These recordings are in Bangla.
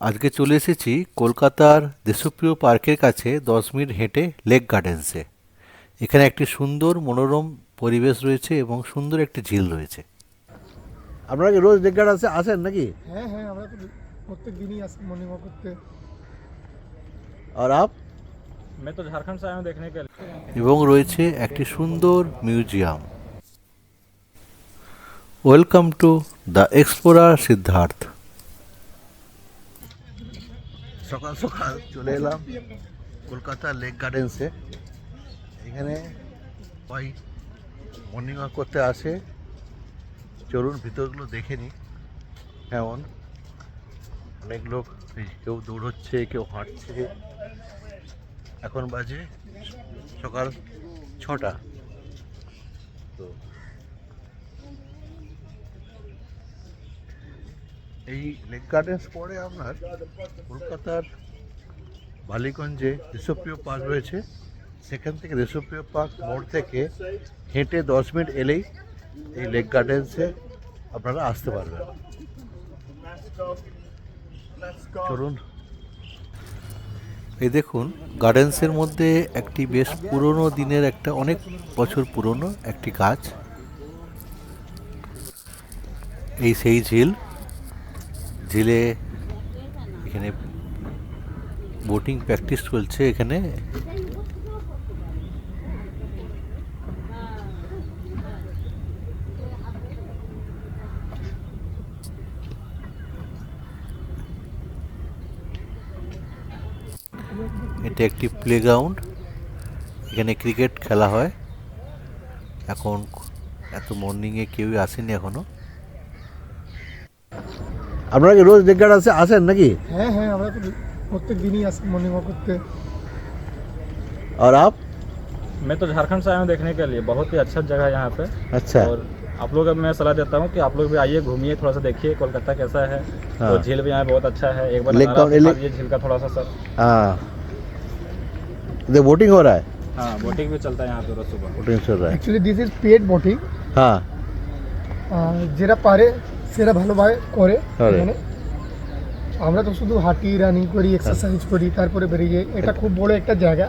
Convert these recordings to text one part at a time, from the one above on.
আজকে চলে এসেছি কলকাতার দেশপ্রিয় পার্কের কাছে দশ মিনিট হেঁটে লেক গার্ডেন্সে এখানে একটি সুন্দর মনোরম পরিবেশ রয়েছে এবং সুন্দর একটি ঝিল রয়েছে আপনারা কি রোজ লেক গার্ডেন্সে আসেন নাকি হ্যাঁ হ্যাঁ আমরা তো প্রত্যেক দিনই আসি মর্নিং ওয়াক করতে আর আপ मैं तो झारखंड से आया हूँ देखने के लिए এবং রয়েছে একটি সুন্দর museum welcome to the explorer Siddharth সকাল সকাল চলে এলাম কলকাতা লেক গার্ডেন্সে। এখানে সবাই মর্নিং ওয়াক করতে আসে। চলুন ভিতরগুলো দেখে নিই। কেমন অনেক লোক, কেউ দৌড়চ্ছে কেউ হাঁটছে। এখন বাজে সকাল ছটা। তো এই লেক গার্ডেন্স পরে আপনার কলকাতার বালিগঞ্জে দেশপ্রিয় পার্ক রয়েছে। সেখান থেকে দেশপ্রিয় পার্ক মোড় থেকে হেঁটে দশ মিনিট এলেই এই লেক গার্ডেন্সে আপনারা আসতে পারবেন। চলুন। এই দেখুন, গার্ডেন্সের মধ্যে একটি বেশ পুরনো দিনের একটা অনেক বছর পুরনো একটি গাছ। এই সেই ঝিল ঝিলে এখানে বোটিং প্র্যাকটিস চলছে এখানে। এটা একটি প্লেগ্রাউন্ড এখানে ক্রিকেট খেলা হয়। এখন এত মর্নিংয়ে কেউই আসেনি এখনও। আপনারা কি রোজ লেক গার্ডেন্সে আসেন নাকি হ্যাঁ হ্যাঁ আমরা তো প্রত্যেক দিনই আসি মর্নিং ওয়াক করতে আর আপ मैं तो झारखंड से आया हूँ देखने के लिए बहुत ही अच्छा जगह है यहाँ पे अच्छा और आप लोग को मैं सलाह देता हूँ कि आप लोग भी आइए घूमिए थोड़ा सा देखिए कोलकाता कैसा है हाँ। तो झील भी यहाँ बहुत अच्छा है एक बार लेक नज़ारा का- दिखा लेक- दीजिए झील का थोड़ा सा सर हाँ इधर बोटिंग हो रहा है हाँ बोटिंग भी चलता है यहाँ पे रोज सुबह बोटिंग चल रहा है actually this is paid boating हाँ যেটা পারে সেটা ভালোভাবে করে করে। এখানে আমরা তো শুধু হাঁটি রানিং করি এক্সারসাইজ করি তারপরে বেরিয়ে যাই এটা খুব বড় একটা জায়গা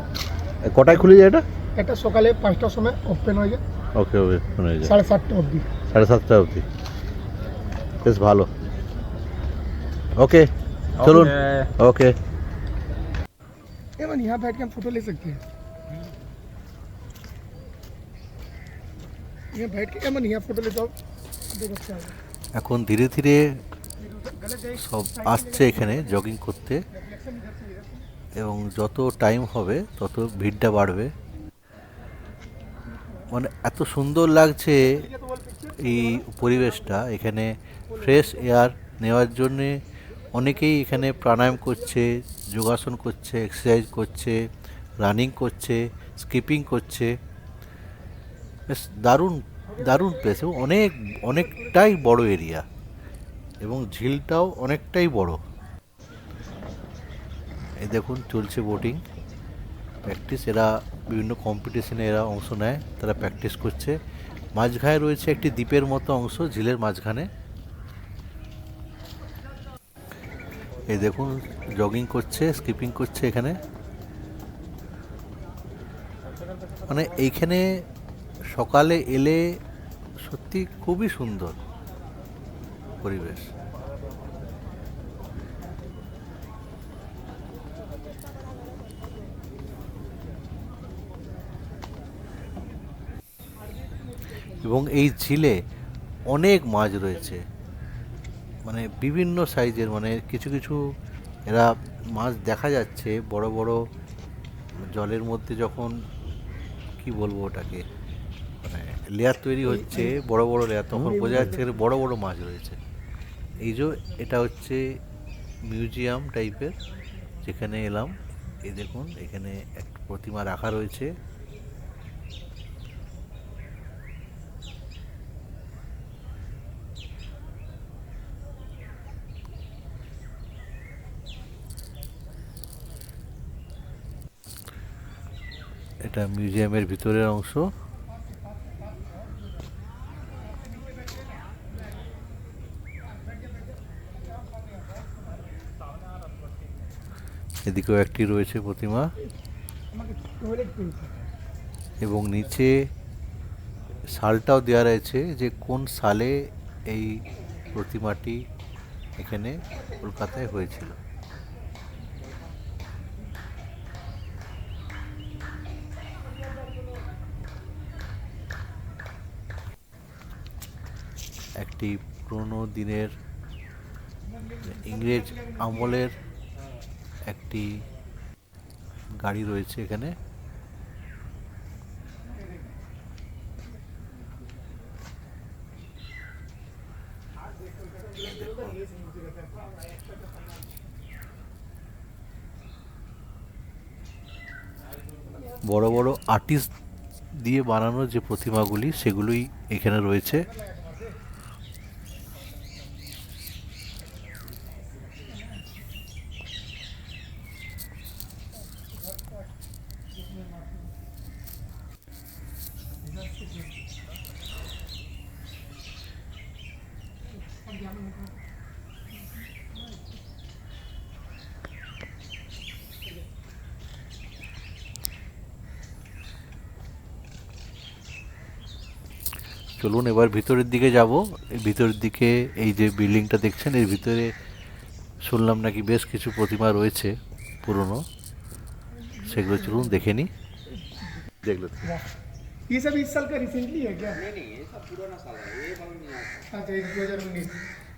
কটায় খুলে যায় এটা এটা সকালে পাঁচটার সময় ওপেন হয়ে যায় ওকে ওকে শুনে যায় সাড়ে সাতটা অবধি সাড়ে সাতটা অবধি বেশ ভালো ওকে चलून Okay. ओके एमन यहाँ बैठ के हम फोटो ले सकते हैं यहाँ बैठ के एमन यहाँ फोटो ले जाओ देखो अच्छा होगा এখন ধীরে ধীরে সব আসছে এখানে জগিং করতে। এবং যত টাইম হবে, তত ভিড়টা বাড়বে। মানে এত সুন্দর লাগছে এই পরিবেশটা। এখানে ফ্রেশ এয়ার নেওয়ার জন্যে অনেকেই এখানে প্রাণায়াম করছে, যোগাসন করছে এক্সারসাইজ করছে রানিং করছে স্কিপিং করছে। বেশ দারুণ দারুণ প্লেস এবং অনেক, অনেকটাই বড় এরিয়া এবং ঝিলটাও অনেকটাই বড়। এই দেখুন, চলছে বোটিং প্র্যাকটিস এরা বিভিন্ন কম্পিটিশনে এরা অংশ নেয়, তারা প্র্যাকটিস করছে। মাঝখানে রয়েছে একটি দ্বীপের মতো অংশ, ঝিলের মাঝখানে। এই দেখুন জগিং করছে স্কিপিং করছে এখানে। মানে এইখানে সকালে এলে সত্যি খুবই সুন্দর পরিবেশ। এবং এই ঝিলে অনেক মাছ রয়েছে। মানে বিভিন্ন সাইজের মানে কিছু কিছু এরা মাছ দেখা যাচ্ছে বড় বড় জলের মধ্যে যখন, কি বলব ওটাকে? লেয়ার তৈরি হচ্ছে বড় বড় লেয়ার তখন বোঝা যাচ্ছে বড় বড় মাছ রয়েছে। এই যে এটা হচ্ছে মিউজিয়াম টাইপের যেখানে এলাম। এই দেখুন এখানে এক প্রতিমা রাখা রয়েছে। এটা মিউজিয়ামের ভিতরের অংশ। এদিকেও একটি রয়েছে প্রতিমা। এবং নিচে সালটাও দেওয়া রয়েছে যে কোন সালে এই প্রতিমাটি এখানে কলকাতায় হয়েছিল। একটি পুরনো দিনের ইংরেজ আমলের একটি গাড়ি রয়েছে এখানে। বড় বড় আর্টিস্ট দিয়ে বানানো যে প্রতিমাগুলি সেগুলোই এখানে রয়েছে। চলুন এবার ভিতরের দিকে যাব এই ভিতরের দিকে এই যে বিল্ডিংটা দেখছেন এর ভিতরে শুনলাম নাকি বেশ কিছু প্রতিমা রয়েছে পুরনো সেগুলো চলুন দেখে নিই দেখলো ये सब इस साल का रिसेंटली है क्या नहीं नहीं ये सब पुराना साल है ये अच्छा एक दो हजार उन्नीस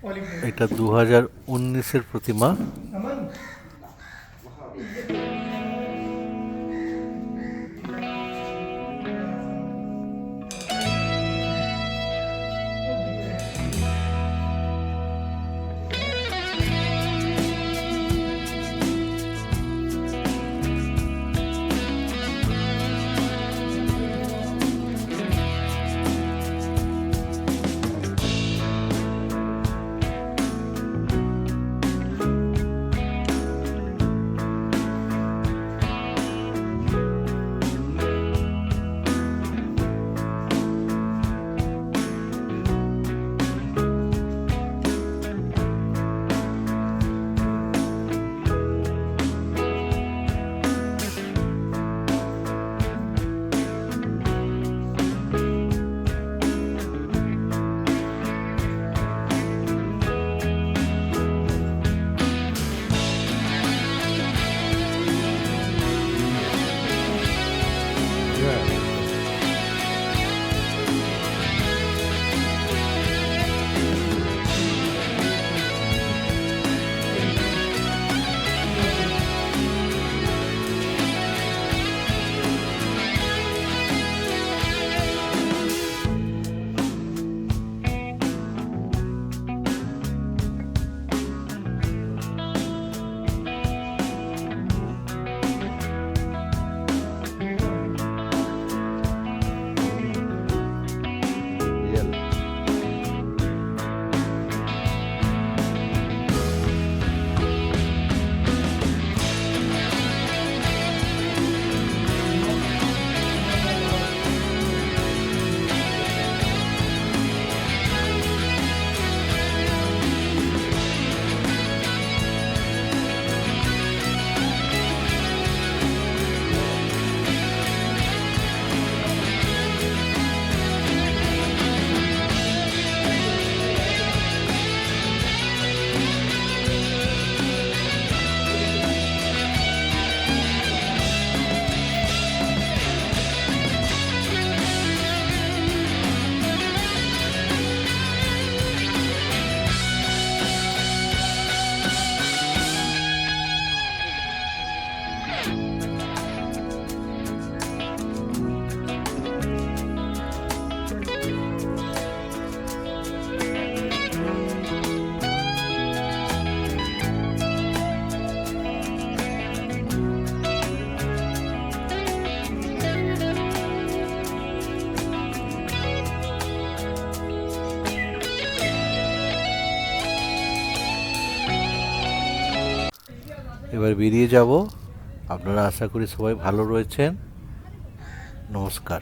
ओलंपिक এটা দু হাজার উনিশের প্রতিমা এবার বেরিয়ে যাব। আপনারা আশা করি সবাই ভালো রয়েছেন। নমস্কার।